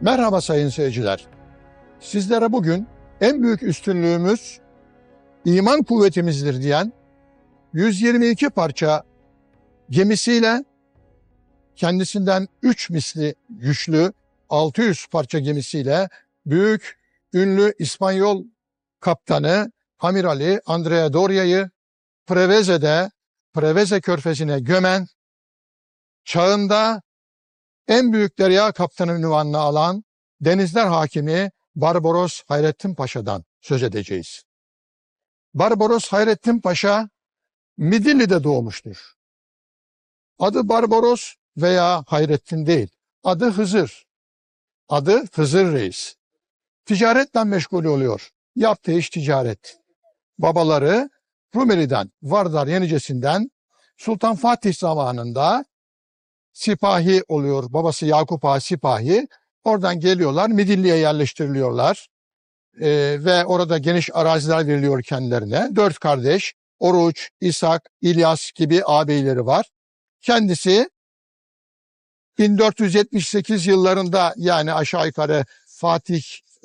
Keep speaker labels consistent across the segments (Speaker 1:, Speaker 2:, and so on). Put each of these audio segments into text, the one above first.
Speaker 1: Merhaba sayın seyirciler. Sizlere bugün en büyük üstünlüğümüz iman kuvvetimizdir diyen 122 parça gemisiyle kendisinden 3 misli güçlü 600 parça gemisiyle büyük ünlü İspanyol kaptanı Amirali Andrea Doria'yı Preveze'de Preveze körfezine gömen çağında en büyük derya kaptanı ünvanını alan denizler hakimi Barbaros Hayrettin Paşa'dan söz edeceğiz. Barbaros Hayrettin Paşa Midilli'de doğmuştur. Adı Barbaros veya Hayrettin değil. Adı Hızır. Adı Hızır Reis. Ticaretle meşgul oluyor. Yaptığı iş ticaret. Babaları Rumeli'den, Vardar Yenicesi'nden Sultan Fatih zamanında sipahi oluyor. Babası Yakup Ağa sipahi. Oradan geliyorlar, Midilli'ye yerleştiriliyorlar. Ee, ve orada geniş araziler veriliyor kendilerine. Dört kardeş, Oruç, İshak, İlyas gibi ağabeyleri var. Kendisi 1478 yıllarında yani aşağı yukarı Fatih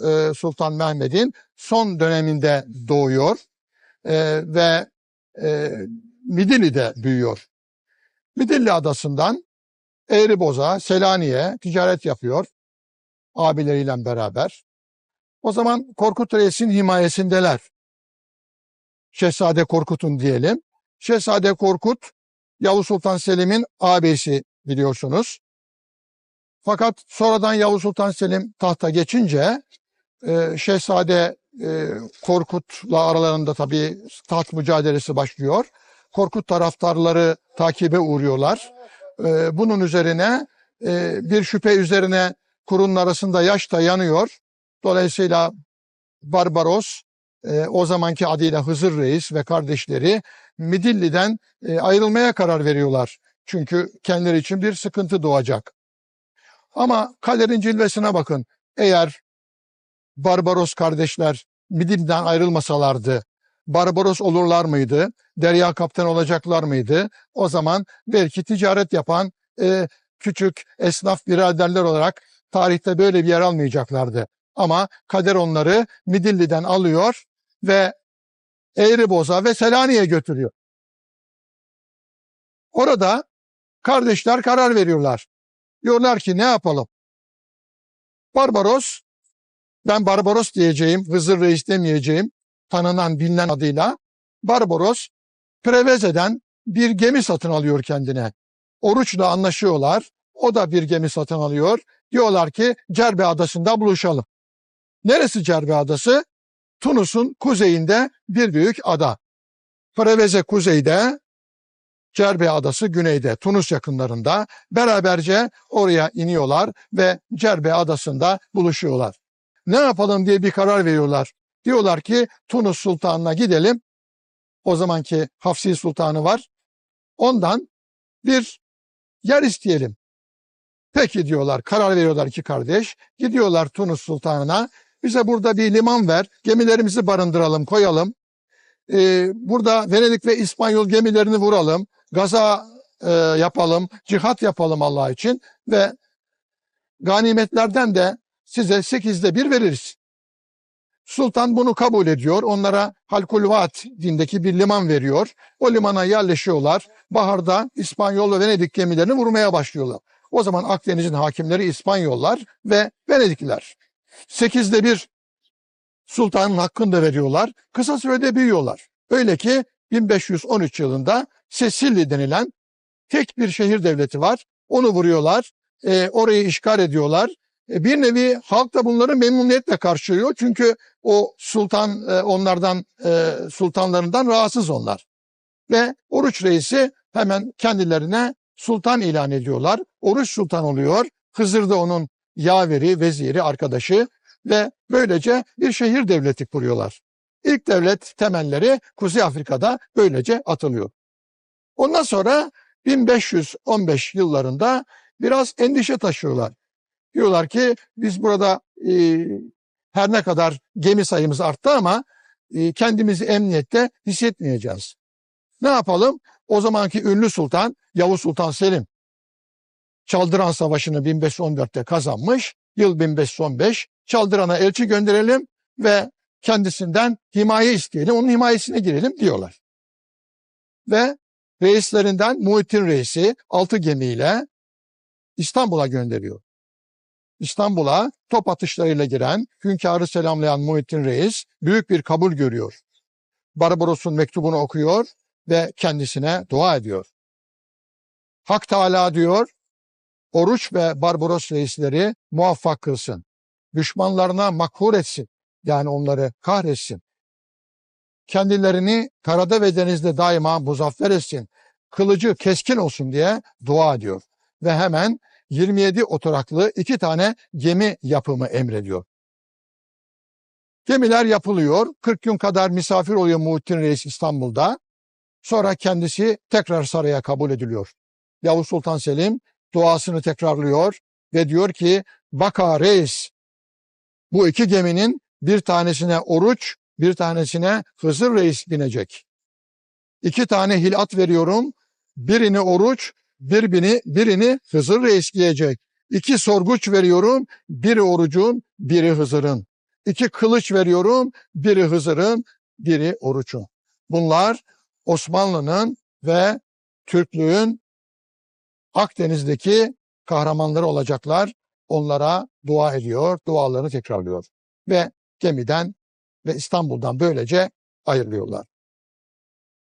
Speaker 1: e, Sultan Mehmet'in son döneminde doğuyor e, ve e, Midilli'de büyüyor. Midilli adasından Eğriboza, Selanik'e ticaret yapıyor abileriyle beraber. O zaman Korkut Reis'in himayesindeler. Şehzade Korkut'un diyelim. Şehzade Korkut, Yavuz Sultan Selim'in ağabeysi biliyorsunuz. Fakat sonradan Yavuz Sultan Selim tahta geçince e, Şehzade e, Korkut'la aralarında tabii taht mücadelesi başlıyor. Korkut taraftarları takibe uğruyorlar. E, bunun üzerine e, bir şüphe üzerine kurunun arasında yaş da yanıyor. Dolayısıyla Barbaros e, o zamanki adıyla Hızır Reis ve kardeşleri Midilli'den e, ayrılmaya karar veriyorlar. Çünkü kendileri için bir sıkıntı doğacak. Ama kaderin cilvesine bakın. Eğer Barbaros kardeşler Midilli'den ayrılmasalardı Barbaros olurlar mıydı? Derya kaptan olacaklar mıydı? O zaman belki ticaret yapan e, küçük esnaf biraderler olarak tarihte böyle bir yer almayacaklardı. Ama kader onları Midilli'den alıyor ve Eğriboza ve Selanik'e götürüyor. Orada kardeşler karar veriyorlar. Diyorlar ki ne yapalım? Barbaros, ben Barbaros diyeceğim, Hızır Reis demeyeceğim, tanınan bilinen adıyla Barbaros, Preveze'den bir gemi satın alıyor kendine. Oruç'la anlaşıyorlar, o da bir gemi satın alıyor. Diyorlar ki Cerbe Adası'nda buluşalım. Neresi Cerbe Adası? Tunus'un kuzeyinde bir büyük ada. Preveze kuzeyde, Cerbe Adası güneyde, Tunus yakınlarında. Beraberce oraya iniyorlar ve Cerbe Adası'nda buluşuyorlar. Ne yapalım diye bir karar veriyorlar. Diyorlar ki Tunus Sultanı'na gidelim. O zamanki Hafsi Sultanı var. Ondan bir yer isteyelim. Peki diyorlar, karar veriyorlar iki kardeş. Gidiyorlar Tunus Sultanı'na. Bize burada bir liman ver, gemilerimizi barındıralım, koyalım. Ee, burada Venedik ve İspanyol gemilerini vuralım, gaza e, yapalım, cihat yapalım Allah için ve ganimetlerden de size sekizde bir veririz. Sultan bunu kabul ediyor. Onlara Halkulvat dindeki bir liman veriyor. O limana yerleşiyorlar. Baharda İspanyol ve Venedik gemilerini vurmaya başlıyorlar. O zaman Akdeniz'in hakimleri İspanyollar ve Venedikliler. Sekizde bir sultanın hakkını da veriyorlar. Kısa sürede büyüyorlar. Öyle ki 1513 yılında Sesilli denilen tek bir şehir devleti var. Onu vuruyorlar. E, orayı işgal ediyorlar. E, bir nevi halk da bunları memnuniyetle karşılıyor. Çünkü o sultan e, onlardan e, sultanlarından rahatsız onlar. Ve Oruç Reis'i hemen kendilerine sultan ilan ediyorlar. Oruç sultan oluyor. Hızır da onun yaveri, veziri, arkadaşı ve böylece bir şehir devleti kuruyorlar. İlk devlet temelleri Kuzey Afrika'da böylece atılıyor. Ondan sonra 1515 yıllarında biraz endişe taşıyorlar. Diyorlar ki biz burada e, her ne kadar gemi sayımız arttı ama e, kendimizi emniyette hissetmeyeceğiz. Ne yapalım? O zamanki ünlü sultan Yavuz Sultan Selim Çaldıran Savaşı'nı 1514'te kazanmış. yıl 1515 Çaldıran'a elçi gönderelim ve kendisinden himaye isteyelim, onun himayesine girelim diyorlar. Ve reislerinden Muhittin Reis'i altı gemiyle İstanbul'a gönderiyor. İstanbul'a top atışlarıyla giren, hünkârı selamlayan Muhittin Reis büyük bir kabul görüyor. Barbaros'un mektubunu okuyor ve kendisine dua ediyor. Hak Teala diyor, Oruç ve Barbaros reisleri muvaffak kılsın. Düşmanlarına makhur etsin. Yani onları kahretsin. Kendilerini karada ve denizde daima muzaffer etsin. Kılıcı keskin olsun diye dua ediyor. Ve hemen 27 oturaklı iki tane gemi yapımı emrediyor. Gemiler yapılıyor. 40 gün kadar misafir oluyor Muhittin Reis İstanbul'da. Sonra kendisi tekrar saraya kabul ediliyor. Yavuz Sultan Selim duasını tekrarlıyor ve diyor ki Baka Reis bu iki geminin bir tanesine Oruç, bir tanesine Hızır Reis binecek. İki tane hilat veriyorum. Birini Oruç, birini, birini Hızır Reis giyecek. İki sorguç veriyorum. Biri Oruç'un, biri Hızır'ın. İki kılıç veriyorum. Biri Hızır'ın, biri Oruç'un. Bunlar Osmanlı'nın ve Türklüğün Akdeniz'deki kahramanları olacaklar. Onlara dua ediyor, dualarını tekrarlıyor. Ve gemiden ve İstanbul'dan böylece ayrılıyorlar.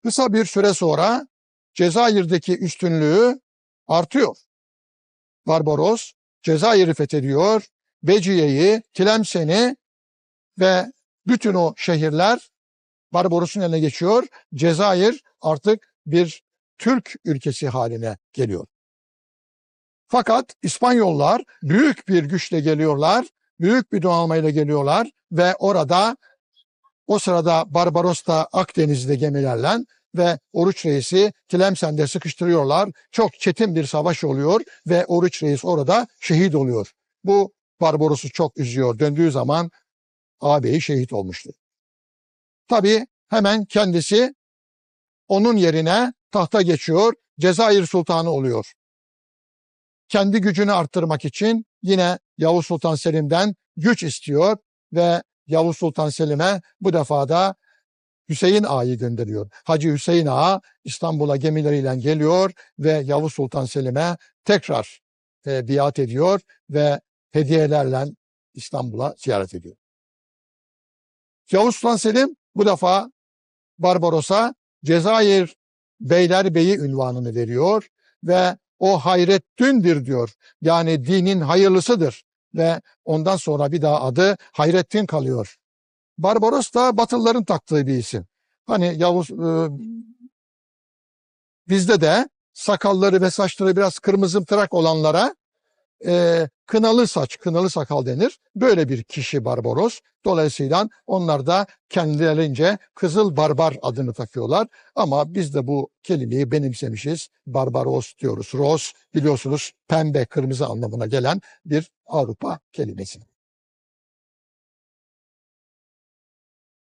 Speaker 1: Kısa bir süre sonra Cezayir'deki üstünlüğü artıyor. Barbaros Cezayir'i fethediyor, Beciye'yi, Tlemsen'i ve bütün o şehirler Barbaros'un eline geçiyor. Cezayir artık bir Türk ülkesi haline geliyor. Fakat İspanyollar büyük bir güçle geliyorlar, büyük bir donanmayla geliyorlar ve orada o sırada Barbaros da Akdeniz'de gemilerle ve Oruç Reis'i Tlemsen'de sıkıştırıyorlar. Çok çetin bir savaş oluyor ve Oruç Reis orada şehit oluyor. Bu Barbaros'u çok üzüyor. Döndüğü zaman ağabeyi şehit olmuştu. Tabii hemen kendisi onun yerine tahta geçiyor, Cezayir Sultanı oluyor kendi gücünü arttırmak için yine Yavuz Sultan Selim'den güç istiyor ve Yavuz Sultan Selim'e bu defa da Hüseyin Ağa'yı gönderiyor. Hacı Hüseyin Ağa İstanbul'a gemileriyle geliyor ve Yavuz Sultan Selim'e tekrar e, biat ediyor ve hediyelerle İstanbul'a ziyaret ediyor. Yavuz Sultan Selim bu defa Barbaros'a Cezayir Beylerbeyi ünvanını veriyor ve o Hayrettin'dir diyor. Yani dinin hayırlısıdır ve ondan sonra bir daha adı Hayrettin kalıyor. Barbaros da Batılıların taktığı bir isim. Hani Yavuz e, bizde de sakalları ve saçları biraz kırmızı tırak olanlara e, kınalı saç, kınalı sakal denir. Böyle bir kişi Barbaros. Dolayısıyla onlar da kendilerince Kızıl Barbar adını takıyorlar. Ama biz de bu kelimeyi benimsemişiz. Barbaros diyoruz. Ros biliyorsunuz pembe, kırmızı anlamına gelen bir Avrupa kelimesi.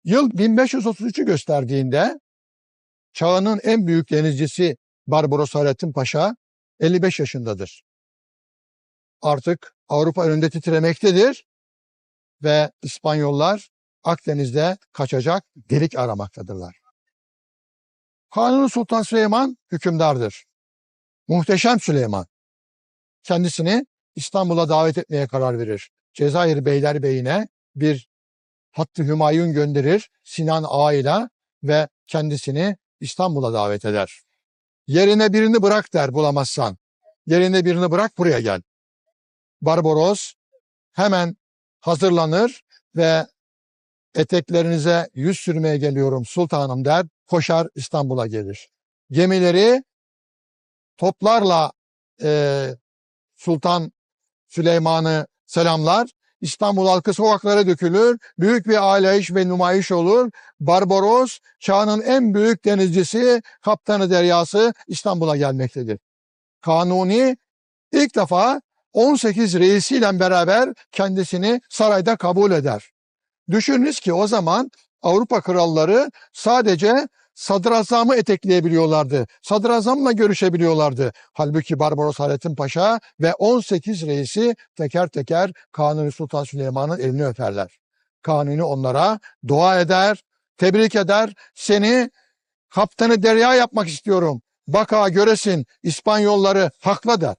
Speaker 1: Yıl 1533'ü gösterdiğinde çağının en büyük denizcisi Barbaros Hayrettin Paşa 55 yaşındadır artık Avrupa önünde titremektedir ve İspanyollar Akdeniz'de kaçacak delik aramaktadırlar. Kanuni Sultan Süleyman hükümdardır. Muhteşem Süleyman. Kendisini İstanbul'a davet etmeye karar verir. Cezayir Beylerbeyi'ne bir hattı hümayun gönderir Sinan Ağa ile ve kendisini İstanbul'a davet eder. Yerine birini bırak der bulamazsan. Yerine birini bırak buraya gel. Barbaros hemen hazırlanır ve eteklerinize yüz sürmeye geliyorum sultanım der, koşar İstanbul'a gelir. Gemileri toplarla e, Sultan Süleyman'ı selamlar. İstanbul halkı sokaklara dökülür. Büyük bir aileyiş ve numayiş olur. Barbaros çağının en büyük denizcisi, kaptanı deryası İstanbul'a gelmektedir. Kanuni ilk defa 18 reisiyle beraber kendisini sarayda kabul eder. Düşününüz ki o zaman Avrupa kralları sadece sadrazamı etekleyebiliyorlardı. Sadrazamla görüşebiliyorlardı. Halbuki Barbaros Hayrettin Paşa ve 18 reisi teker teker Kanuni Sultan Süleyman'ın elini öperler. Kanuni onlara dua eder, tebrik eder. Seni kaptanı derya yapmak istiyorum. Baka göresin İspanyolları hakla der.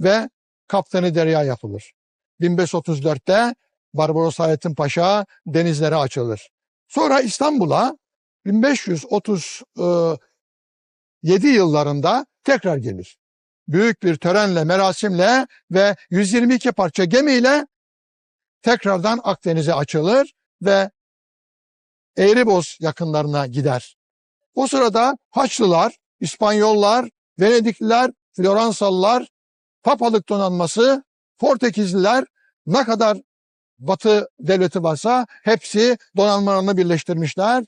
Speaker 1: Ve kaptanı derya yapılır. 1534'te Barbaros Hayrettin Paşa denizlere açılır. Sonra İstanbul'a 1537 yıllarında tekrar gelir. Büyük bir törenle, merasimle ve 122 parça gemiyle tekrardan Akdeniz'e açılır ve Eğriboz yakınlarına gider. O sırada Haçlılar, İspanyollar, Venedikliler, Floransalılar, Papalık donanması, Portekizliler ne kadar Batı devleti varsa hepsi donanmalarını birleştirmişler.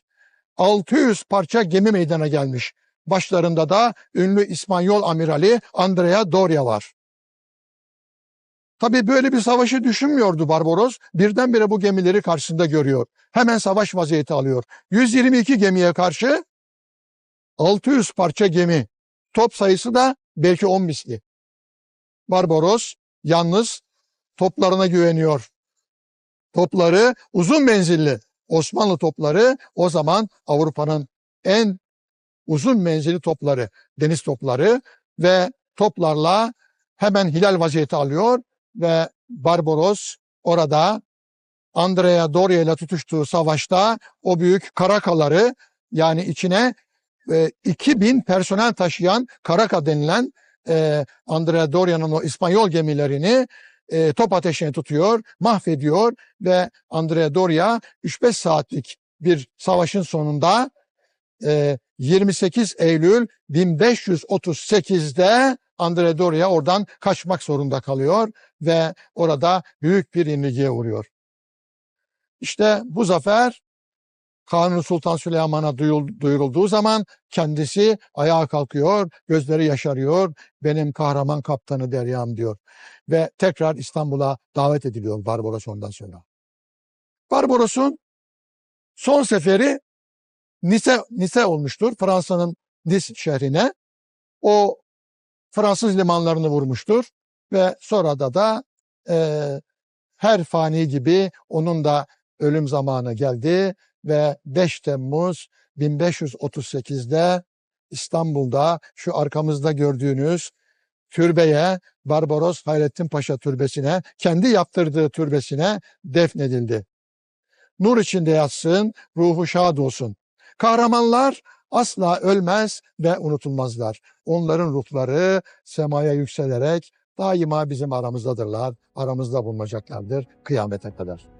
Speaker 1: 600 parça gemi meydana gelmiş. Başlarında da ünlü İspanyol amirali Andrea Doria var. Tabii böyle bir savaşı düşünmüyordu Barbaros. Birdenbire bu gemileri karşısında görüyor. Hemen savaş vaziyeti alıyor. 122 gemiye karşı 600 parça gemi. Top sayısı da belki 10 misli. Barbaros yalnız toplarına güveniyor. Topları uzun menzilli. Osmanlı topları o zaman Avrupa'nın en uzun menzilli topları, deniz topları ve toplarla hemen hilal vaziyeti alıyor ve Barbaros orada Andrea Doria ile tutuştuğu savaşta o büyük karakaları yani içine e, 2000 personel taşıyan karaka denilen e, Andrea Doria'nın o İspanyol gemilerini e, top ateşine tutuyor, mahvediyor ve Andrea Doria 3-5 saatlik bir savaşın sonunda e, 28 Eylül 1538'de Andrea Doria oradan kaçmak zorunda kalıyor ve orada büyük bir yenilgiye uğruyor. İşte bu zafer Kanuni Sultan Süleyman'a duyurulduğu zaman kendisi ayağa kalkıyor, gözleri yaşarıyor, benim kahraman kaptanı Deryam diyor. Ve tekrar İstanbul'a davet ediliyor Barbaros ondan sonra. Barbaros'un son seferi Nice, Nice olmuştur. Fransa'nın Nice şehrine. O Fransız limanlarını vurmuştur. Ve sonra da da eee, her fani gibi onun da ölüm zamanı geldi ve 5 Temmuz 1538'de İstanbul'da şu arkamızda gördüğünüz türbeye Barbaros Hayrettin Paşa türbesine kendi yaptırdığı türbesine defnedildi. Nur içinde yatsın, ruhu şad olsun. Kahramanlar asla ölmez ve unutulmazlar. Onların ruhları semaya yükselerek daima bizim aramızdadırlar, aramızda bulunacaklardır kıyamete kadar.